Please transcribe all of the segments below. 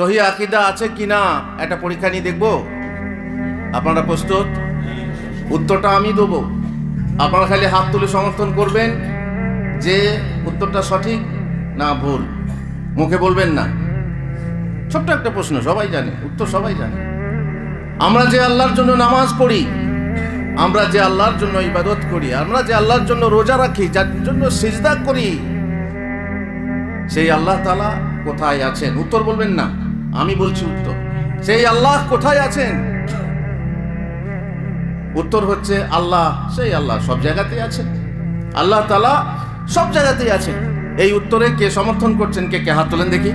সহি আকিদা আছে কি না, একটা পরীক্ষা নিয়ে দেখব? আপনারা প্রস্তুত? উত্তরটা আমি দেবো। আপনারা খালি হাত তুলে সমর্থন করবেন যে উত্তরটা সঠিক না ভুল। মুখে বলবেন না। ছোট্ট একটা প্রশ্ন, সবাই জানে, উত্তর সবাই জানে। আমরা যে আল্লাহর জন্য নামাজ পড়ি, আমরা যে আল্লাহর জন্য ইবাদত করি, আমরা যে আল্লাহর জন্য রোজা রাখি, যার জন্য সিজদা করি, সেই আল্লাহ তালা কোথায় আছেন? উত্তর বলবেন না। আমি বলছি উত্তর। সেই আল্লাহ কোথায় আছেন? উত্তর হচ্ছে আল্লাহ, সেই আল্লাহ সব জায়গাতেই আছেন। আল্লাহ তালা সব জায়গাতেই আছেন। এই উত্তরে কে সমর্থন করছেন, কে কে হাত তোলেন দেখি।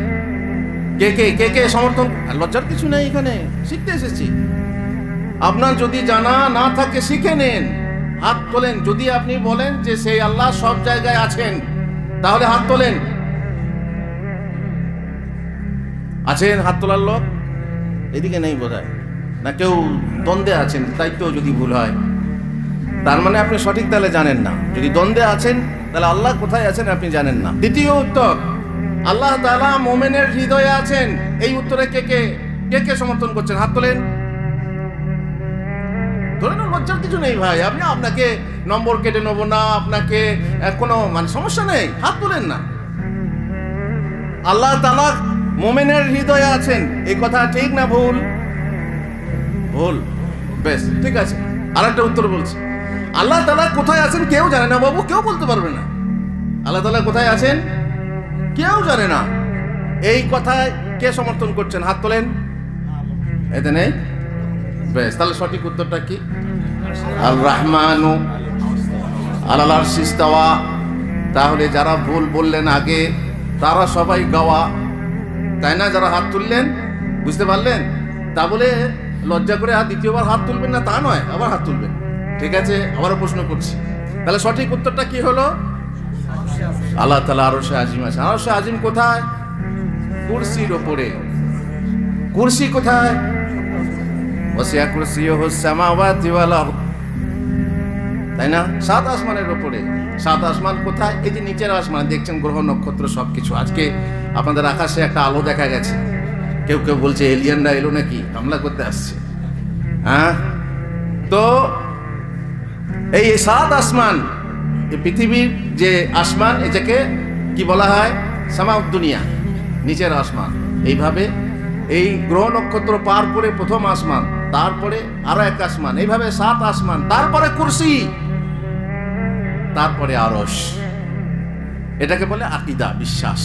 কে কে কে কে সমর্থন লজ্জার কিছু নেই এখানে, শিখতে এসেছি। আপনার যদি জানা না থাকে, শিখে নেন। হাত তোলেন। যদি আপনি বলেন যে সেই আল্লাহ সব জায়গায় আছেন, তাহলে হাত তোলেন। আছেন হাত তোলার লোক? এদিকে নেই বোধ না, কেউ দ্বন্দ্বে আছেন, তাই তো যদি ভুল হয়। তার মানে আপনি সঠিক তাহলে জানেন না। যদি দ্বন্দ্বে আছেন, তাহলে আল্লাহ কোথায় আছেন আপনি জানেন না। দ্বিতীয় উত্তর, আল্লাহ তালা মোমেনের হৃদয়ে আছেন। এই উত্তরে কে কে কে কে সমর্থন করছেন? হাত তোলেন। ধরে না লজ্জার কিছু নেই ভাই। আপনি আপনাকে নম্বর কেটে নেব না, আপনাকে কোনো মানে সমস্যা নেই। হাত তোলেন না। আল্লাহ তালা মোমেনের হৃদয়ে আছেন এই কথা ঠিক না ভুল? ভুল। বেশ, ঠিক আছে। আর একটা উত্তর বলছি। আল্লাহ তালা কোথায় আছেন কেউ জানে না বাবু, কেউ বলতে পারবে না। আল্লাহ তালা কোথায় আছেন? কেউ জানে না। এই কথায় কে সমর্থন করছেন? হাত তোলেন। এতে নেই? বেশ, তাহলে সঠিক উত্তরটা কি? আল রহমানু আল্লাহ সিস্তাওয়া তাহলে যারা ভুল বললেন আগে, তারা সবাই গাওয়া। তাই না? যারা হাত তুললেন, বুঝতে পারলেন? তা বলে লজ্জা করে আর দ্বিতীয়বার হাত তুলবেন না, তা নয়, আবার হাত তুলবেন। ঠিক আছে? আবারও প্রশ্ন করছি। তাহলে সঠিক উত্তরটা কি হলো? আল্লাহ তালা আরও সে আজিম আছে। আরও সে আজিম কোথায়? কুরসির ওপরে। কুরসি কোথায়? ওসিয়া কুরসিয়ুহু সামাওয়াতি ওয়াল আরদ। তাই না? সাত আসমানের ওপরে সাত আসমান কোথায়? এই যে নিচের আসমান, দেখছেন গ্রহ নক্ষত্র সব কিছু আজকে আপনাদের আকাশে একটা আলো দেখা গেছে। কেউ কেউ বলছে এলিয়ানরা এলো নাকি? হামলা করতে আসছে। হ্যাঁ? তো এই সাত আসমান, এই পৃথিবীর যে আসমান, এটাকে কি বলা হয়? সামাউদ দুনিয়া, নিচের আসমান। এইভাবে এই গ্রহ নক্ষত্র পার করে প্রথম আসমান, তারপরে আরও এক আসমান। এইভাবে সাত আসমান, তারপরে কুরসি। তারপরে আরস এটাকে বলে আকিদা বিশ্বাস।